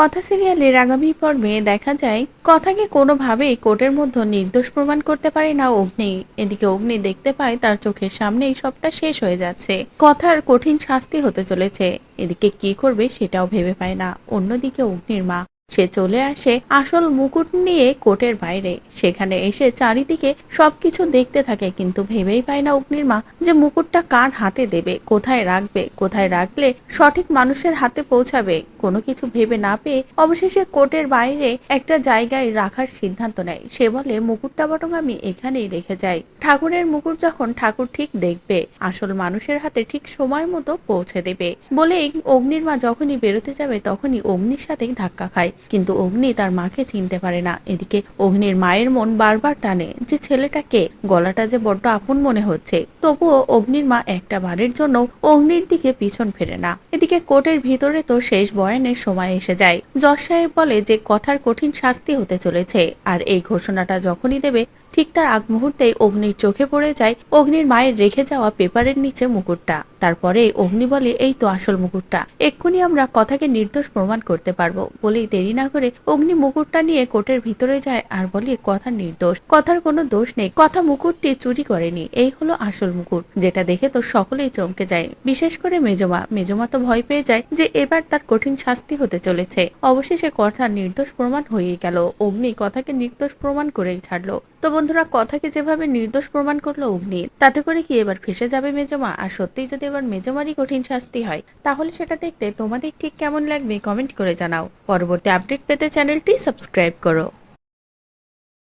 কথা সিরিয়ালের আগামী পর্বে দেখা যায়, কথাকে কোনোভাবেই কোর্টের মধ্যে নির্দোষ প্রমাণ করতে পারে না অগ্নি। এদিকে অগ্নি দেখতে পায় তার চোখের সামনেই সবটা শেষ হয়ে যাচ্ছে। কথার কঠিন শাস্তি হতে চলেছে। এদিকে কি করবে সেটাও ভেবে পায় না। অন্যদিকে অগ্নির মা, সে চলে আসে আসল মুকুট নিয়ে কোর্টের বাইরে। সেখানে এসে চারিদিকে সবকিছু দেখতে থাকে, কিন্তু ভেবেই পায় না অগ্নির মা যে মুকুটটা কার হাতে দেবে, কোথায় রাখবে, কোথায় রাখলে সঠিক মানুষের হাতে পৌঁছাবে। কোনো কিছু ভেবে না পেয়ে অবশেষে কোর্টের বাইরে একটা জায়গায় রাখার সিদ্ধান্ত নেয়। সে বলে, মুকুটটা বটং আমি এখানেই রেখে যাই। ঠাকুরের মুকুট যখন ঠাকুর ঠিক দেখবে, আসল মানুষের হাতে ঠিক সময় মতো পৌঁছে দেবে। বলেই অগ্নির মা যখনই বেরোতে যাবে, তখনই অগ্নির সাথেই ধাক্কা খায়। কিন্তু অগ্নি তার মাকে চিনতে পারে না। এদিকে অগ্নির মায়ের মন বারবার টানে যে ছেলেটাকে গলাটা যে বড্ড আপন মনে হচ্ছে। তবুও অগ্নির মা একটা বারের জন্য অগ্নির দিকে পিছন ফেরে না। এদিকে কোর্টের ভিতরে তো শেষ বয়ানের সময় এসে যায়। যশ সাহেব বলে যে, কথার কঠিন শাস্তি হতে চলেছে আর এই ঘোষণাটা যখনই দেবে, ঠিক তার আগ মুহূর্তেই অগ্নির চোখে পড়ে যায়। অগ্নির মায়ের রেখে যাওয়া পেপারের নিচে মুকুটটা। তারপরে অগ্নি বলে, এই তো আসল মুকুটটা। এক্ষুনি আমরা কথাকে নির্দোষ প্রমাণ করতে পারব। বলেই দেরি না করে অগ্নি মুকুটটা নিয়ে কোটের ভিতরে যায় আর বলে, কথা নির্দোষ। কথার কোনো দোষ নেই। কথা মুকুটটি চুরি করেনি। এই হলো আসল মুকুট, যেটা দেখে তো সকলেই চমকে যায়। বিশেষ করে মেজমা। মেজমা তো ভয় পেয়ে যায় যে এবার তার কঠিন শাস্তি হতে চলেছে। অবশেষে কথা নির্দোষ প্রমাণ হয়ে গেল। অগ্নি কথাকে নির্দোষ প্রমাণ করেই ছাড়লো। তো বন্ধুরা, কথাকে যেভাবে নির্দোষ প্রমাণ করল অগ্নি, তাতে করে কি এবার ফেসে যাবে মেজমা? আর সত্যিই যদি এবার মেজমারই কঠিন শাস্তি হয়, তাহলে সেটা দেখতে তোমাদের ঠিক কেমন লাগবে কমেন্ট করে জানাও। পরবর্তী আপডেট পেতে চ্যানেলটি সাবস্ক্রাইব করো।